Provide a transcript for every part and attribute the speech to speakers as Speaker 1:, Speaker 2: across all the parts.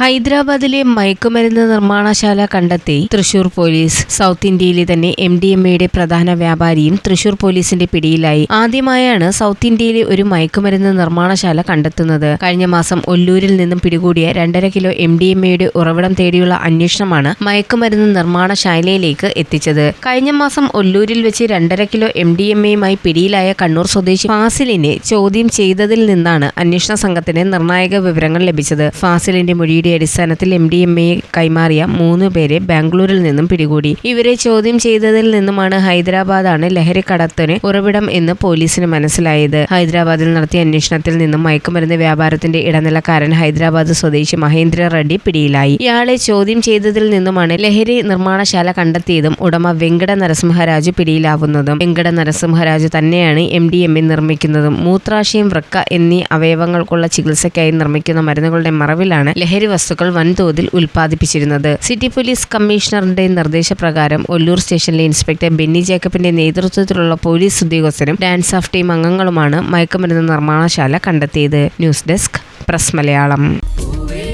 Speaker 1: ഹൈദരാബാദിലെ മയക്കുമരുന്ന് നിർമ്മാണശാല കണ്ടെത്തി തൃശൂർ പോലീസ്. സൗത്ത് ഇന്ത്യയിലെ തന്നെ എം ഡി എം എയുടെ പ്രധാന വ്യാപാരിയും തൃശൂർ പോലീസിന്റെ പിടിയിലായി. ആദ്യമായാണ് സൗത്ത് ഇന്ത്യയിലെ ഒരു മയക്കുമരുന്ന് നിർമ്മാണശാല കണ്ടെത്തുന്നത്. കഴിഞ്ഞ മാസം ഒല്ലൂരിൽ നിന്നും പിടികൂടിയ രണ്ടര കിലോ എം ഡി എം എയുടെ ഉറവിടം തേടിയുള്ള അന്വേഷണമാണ് മയക്കുമരുന്ന് നിർമ്മാണശാലയിലേക്ക് എത്തിച്ചത്. കഴിഞ്ഞ മാസം ഒല്ലൂരിൽ വെച്ച് രണ്ടര കിലോ എം ഡി എം എയുമായി പിടിയിലായ കണ്ണൂർ സ്വദേശി ഫാസിലിനെ ചോദ്യം ചെയ്തതിൽ നിന്നാണ് അന്വേഷണ സംഘത്തിന് നിർണായക വിവരങ്ങൾ ലഭിച്ചത്. ഫാസിലിന്റെ മൊഴിയുടെ അടിസ്ഥാനത്തിൽ എം ഡി എം എ കൈമാറിയ മൂന്ന് പേരെ ബാംഗ്ലൂരിൽ നിന്നും പിടികൂടി. ഇവരെ ചോദ്യം ചെയ്തതിൽ നിന്നുമാണ് ഹൈദരാബാദാണ് ലഹരിക്കടത്തിന് ഉറവിടം എന്ന് പോലീസിന് മനസ്സിലായത്. ഹൈദരാബാദിൽ നടത്തിയ അന്വേഷണത്തിൽ നിന്നും മയക്കുമരുന്ന് വ്യാപാരത്തിന്റെ ഇടനിലക്കാരൻ ഹൈദരാബാദ് സ്വദേശി മഹേന്ദ്ര റെഡ്ഡി പിടിയിലായി. ഇയാളെ ചോദ്യം ചെയ്തതിൽ നിന്നുമാണ് ലഹരി നിർമ്മാണശാല കണ്ടെത്തിയതും ഉടമ വെങ്കട നരസിംഹരാജു പിടിയിലാവുന്നതും. വെങ്കട നരസിംഹരാജു തന്നെയാണ് എം ഡി എം എ നിർമ്മിക്കുന്നതും. മൂത്രാശയം വൃക്ക എന്നീ അവയവങ്ങൾക്കുള്ള ചികിത്സയ്ക്കായി നിർമ്മിക്കുന്ന മരുന്നുകളുടെ മറവിലാണ് ലഹരി വസ്തുക്കൾ വൻതോതിൽ ഉൽപ്പാദിപ്പിച്ചിരുന്നത് സിറ്റി പോലീസ് കമ്മീഷണറിന്റെ നിർദ്ദേശപ്രകാരം ഒല്ലൂർ സ്റ്റേഷനിലെ ഇൻസ്പെക്ടർ ബെന്നി ജേക്കബിന്റെ നേതൃത്വത്തിലുള്ള പോലീസ് ഉദ്യോഗസ്ഥരും ഡാൻസ് ഓഫ് ടീം അംഗങ്ങളുമാണ് മയക്കുമരുന്ന് നിർമ്മാണശാല കണ്ടെത്തിയത് ന്യൂസ് ഡെസ്ക് പ്രസ് മലയാളം പൂവേ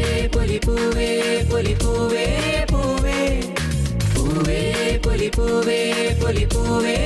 Speaker 2: പൂവേ